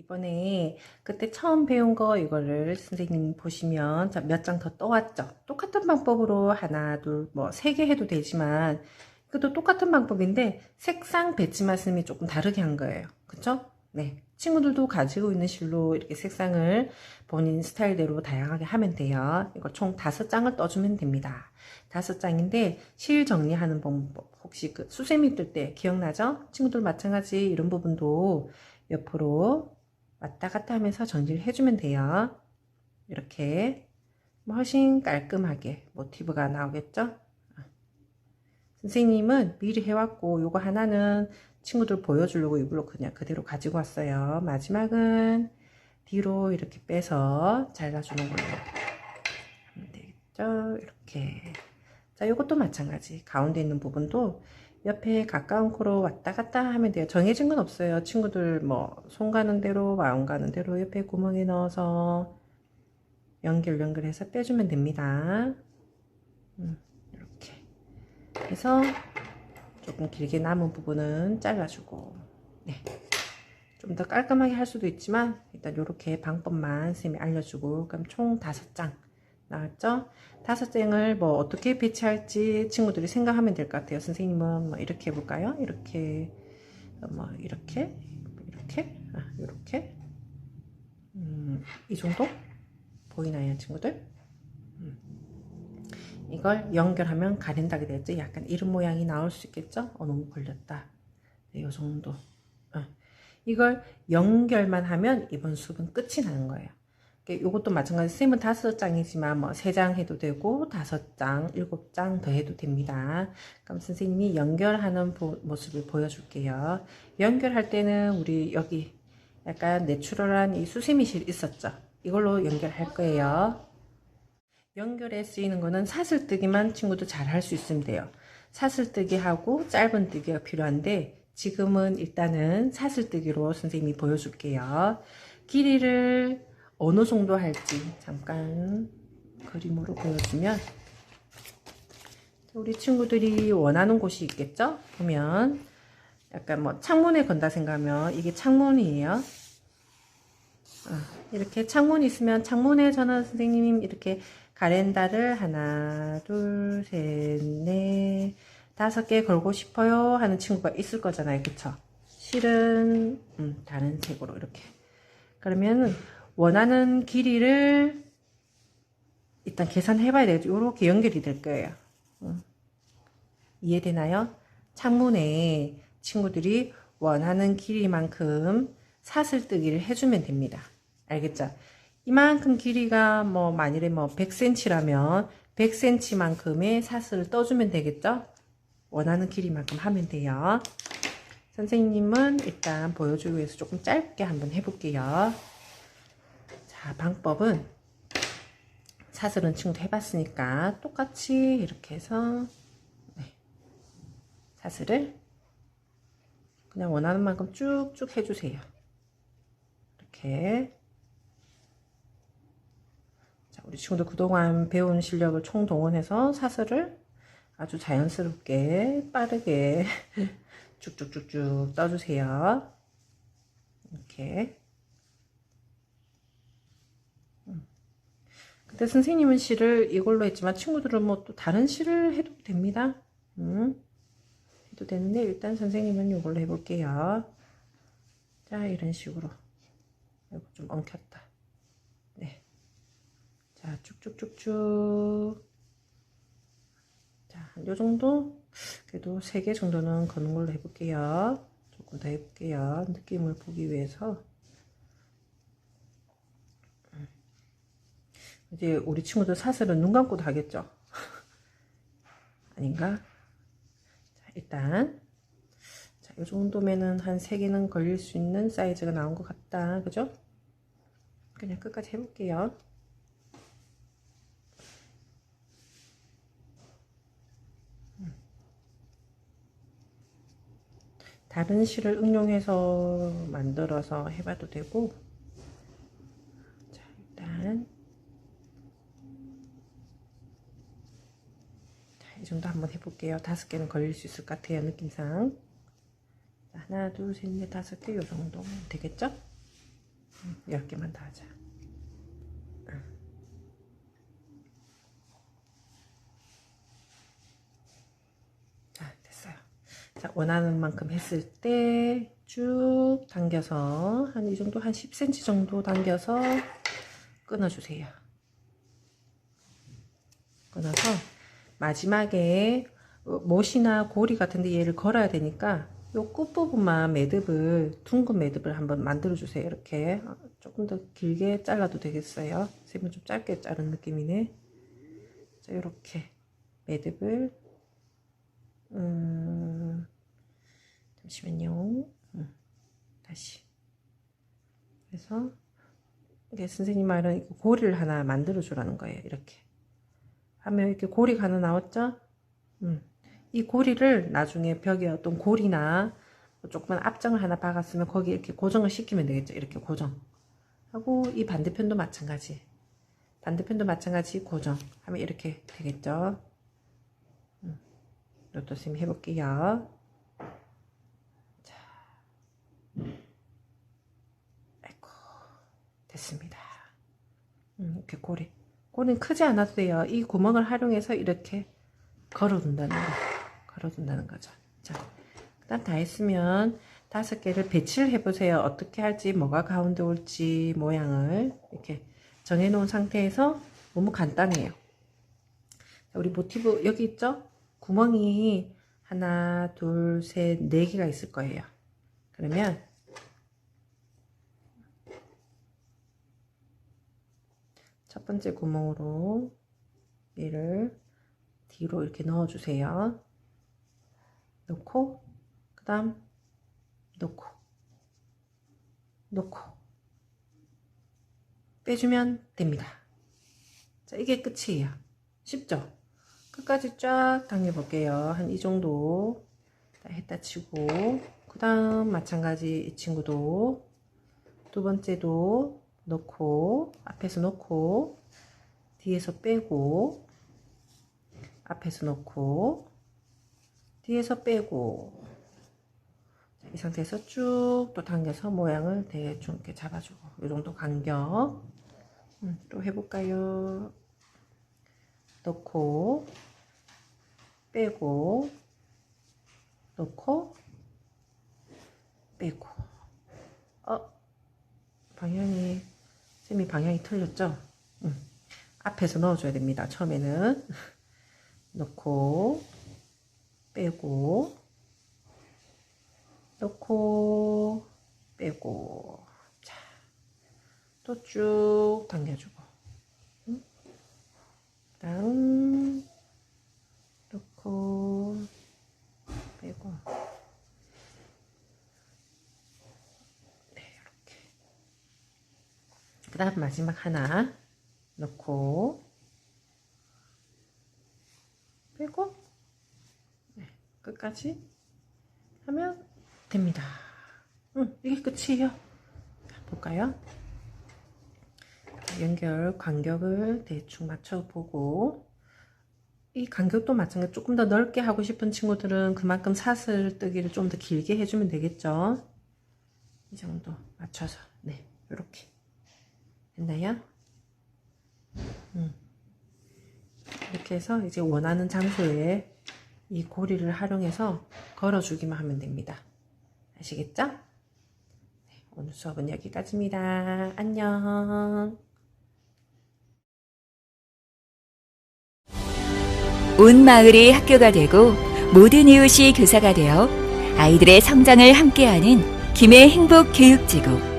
이번에 그때 처음 배운 거 이거를 선생님 보시면 몇 장 더 떠왔죠. 똑같은 방법으로 하나, 둘, 뭐 세 개 해도 되지만 그것도 똑같은 방법인데 색상 배치 말씀이 조금 다르게 한 거예요. 그쵸? 네. 친구들도 가지고 있는 실로 이렇게 색상을 본인 스타일대로 다양하게 하면 돼요. 이거 총 다섯 장을 떠주면 됩니다. 다섯 장인데 실 정리하는 방법 혹시 그 수세미 뜰 때 기억나죠? 친구들 마찬가지 이런 부분도 옆으로 왔다 갔다 하면서 정리를 해주면 돼요. 이렇게 뭐 훨씬 깔끔하게 모티브가 나오겠죠? 선생님은 미리 해왔고 요거 하나는 친구들 보여주려고 이걸로 그냥 그대로 가지고 왔어요. 마지막은 뒤로 이렇게 빼서 잘라주는 걸로 하면 되겠죠? 이렇게 자 요것도 마찬가지 가운데 있는 부분도 옆에 가까운 코로 왔다 갔다 하면 돼요. 정해진 건 없어요. 친구들 뭐 손 가는 대로 마음 가는 대로 옆에 구멍에 넣어서 연결 연결해서 빼주면 됩니다. 음, 이렇게 해서 조금 길게 남은 부분은 잘라주고 네. 좀 더 깔끔하게 할 수도 있지만 일단 이렇게 방법만 쌤이 알려주고 그럼 총 다섯 장 나왔죠? 다섯 장을 뭐 어떻게 배치할지 친구들이 생각하면 될 것 같아요. 선생님은 뭐 이렇게 해볼까요? 이렇게 뭐 이렇게 이렇게 아, 이렇게 음, 이 정도 보이나요, 친구들? 음. 이걸 연결하면 가린다게 되겠죠? 약간 이런 모양이 나올 수 있겠죠? 어, 너무 걸렸다. 네, 이 정도. 어. 이걸 연결만 하면 이번 수업은 끝이 나는 거예요. 이것도 마찬가지 쌤은 다섯 장이지만 뭐 세 장 해도 되고 다섯 장, 일곱 장 더 해도 됩니다. 그럼 선생님이 연결하는 보, 모습을 보여줄게요. 연결할 때는 우리 여기 약간 내추럴한 이 수세미실 있었죠. 이걸로 연결할 거예요. 연결에 쓰이는 거는 사슬뜨기만 친구도 잘 할 수 있으면 돼요. 사슬뜨기 하고 짧은 뜨기가 필요한데 지금은 일단은 사슬뜨기로 선생님이 보여줄게요. 길이를 어느 정도 할지 잠깐 그림으로 보여주면 우리 친구들이 원하는 곳이 있겠죠? 보면 약간 뭐 창문에 건다 생각하면 이게 창문이에요. 아, 이렇게 창문이 있으면 창문에 저는 선생님 이렇게 가렌다를 하나, 둘, 셋, 넷, 다섯 개 걸고 싶어요 하는 친구가 있을 거잖아요. 그쵸? 실은 음, 다른 색으로 이렇게 그러면 원하는 길이를 일단 계산해 봐야 되겠죠. 이렇게 연결이 될 거예요. 음. 이해되나요? 창문에 친구들이 원하는 길이만큼 사슬뜨기를 해주면 됩니다. 알겠죠? 이만큼 길이가 뭐 만일에 뭐 100cm라면 100cm만큼의 사슬을 떠주면 되겠죠? 원하는 길이만큼 하면 돼요. 선생님은 일단 보여주기 위해서 조금 짧게 한번 해볼게요. 자, 방법은 사슬은 친구도 해봤으니까 똑같이 이렇게 해서 네. 사슬을 그냥 원하는 만큼 쭉쭉 해주세요. 이렇게 자, 우리 친구들 그동안 배운 실력을 총동원해서 사슬을 아주 자연스럽게 빠르게 쭉쭉쭉쭉 떠주세요. 이렇게 근데 선생님은 실을 이걸로 했지만 친구들은 뭐 또 다른 실을 해도 됩니다. 음. 해도 되는데 일단 선생님은 이걸로 해볼게요. 자 이런 식으로 이거 좀 엉켰다. 네. 자 쭉쭉쭉쭉 자, 요 정도? 그래도 3개 정도는 거는 걸로 해볼게요. 조금 더 해볼게요. 느낌을 보기 위해서. 이제 우리 친구들 사슬은 눈 감고도 하겠죠? 아닌가? 자, 일단. 자, 요 정도면은 한 3개는 걸릴 수 있는 사이즈가 나온 것 같다. 그죠? 그냥 끝까지 해볼게요. 다른 실을 응용해서 만들어서 해봐도 되고 자 일단 자, 이 정도 한번 해볼게요 다섯 개는 걸릴 수 있을 것 같아요 느낌상 자, 하나 둘 셋 넷 다섯 개 요 정도 되겠죠 10개만 더 하자. 자, 됐어요. 자, 원하는 만큼 했을 때 쭉 당겨서 한 이 정도 한 10cm 정도 당겨서 끊어주세요. 끊어서 마지막에 어, 못이나 고리 같은데 얘를 걸어야 되니까 요 끝부분만 매듭을 둥근 매듭을 한번 만들어 주세요. 이렇게. 어, 조금 더 길게 잘라도 되겠어요. 쌤은 좀 짧게 자른 느낌이네. 자 이렇게 매듭을. 음 잠시만요. 음, 다시. 그래서 이게 선생님 말은 고리를 하나 만들어 주라는 거예요. 이렇게 하면 이렇게 고리가 하나 나왔죠 음. 이 고리를 나중에 벽에 어떤 고리나 뭐 조그만 앞장을 하나 박았으면 거기 이렇게 고정을 시키면 되겠죠. 이렇게 고정. 하고 이 반대편도 마찬가지. 반대편도 마찬가지 고정. 하면 이렇게 되겠죠. 음. 이것도 쌤 해볼게요. 자. 아이고. 됐습니다. 음, 이렇게 고리. 고리는 크지 돼요. 이 구멍을 활용해서 이렇게 걸어둔다는 거. 걸어둔다는 거죠. 자, 그다음 다 했으면 다섯 개를 배치를 해보세요. 어떻게 할지, 뭐가 가운데 올지 모양을 이렇게 정해놓은 상태에서 너무 간단해요. 자, 우리 모티브 여기 있죠? 구멍이 하나, 둘, 셋, 네 개가 있을 거예요. 그러면 첫 번째 구멍으로 얘를 뒤로 이렇게 넣어주세요. 넣고 그 다음 넣고 넣고 빼주면 됩니다. 자 이게 끝이에요. 쉽죠? 끝까지 쫙 당겨 볼게요. 한 이 정도 다 했다 치고 그 다음 마찬가지 이 친구도 두 번째도 넣고 앞에서 넣고 뒤에서 빼고 앞에서 놓고 뒤에서 빼고. 이 상태에서 쭉 또 당겨서 모양을 대충 이렇게 잡아주고 이 정도 간격. 음, 또 해볼까요? 넣고 빼고 넣고 빼고. 어 방향이 쌤이 방향이 틀렸죠? 음, 앞에서 넣어줘야 됩니다. 처음에는. 넣고 빼고. 넣고 빼고. 자, 또 쭉 당겨주고. 응? 다음. 넣고 빼고 네 이렇게 그 다음 마지막 하나 넣고 빼고 네, 끝까지 하면 됩니다. 응, 이게 끝이에요. 자, 볼까요? 연결 간격을 대충 맞춰보고 이 간격도 마찬가지 조금 더 넓게 하고 싶은 친구들은 그만큼 사슬 뜨기를 좀 더 길게 해주면 되겠죠. 이 정도 맞춰서 네 이렇게 됐나요? 음. 이렇게 해서 이제 원하는 장소에 이 고리를 활용해서 걸어주기만 하면 됩니다. 아시겠죠? 네, 오늘 수업은 여기까지입니다. 안녕. 온 마을이 학교가 되고 모든 이웃이 교사가 되어 아이들의 성장을 함께하는 김해 행복 교육지구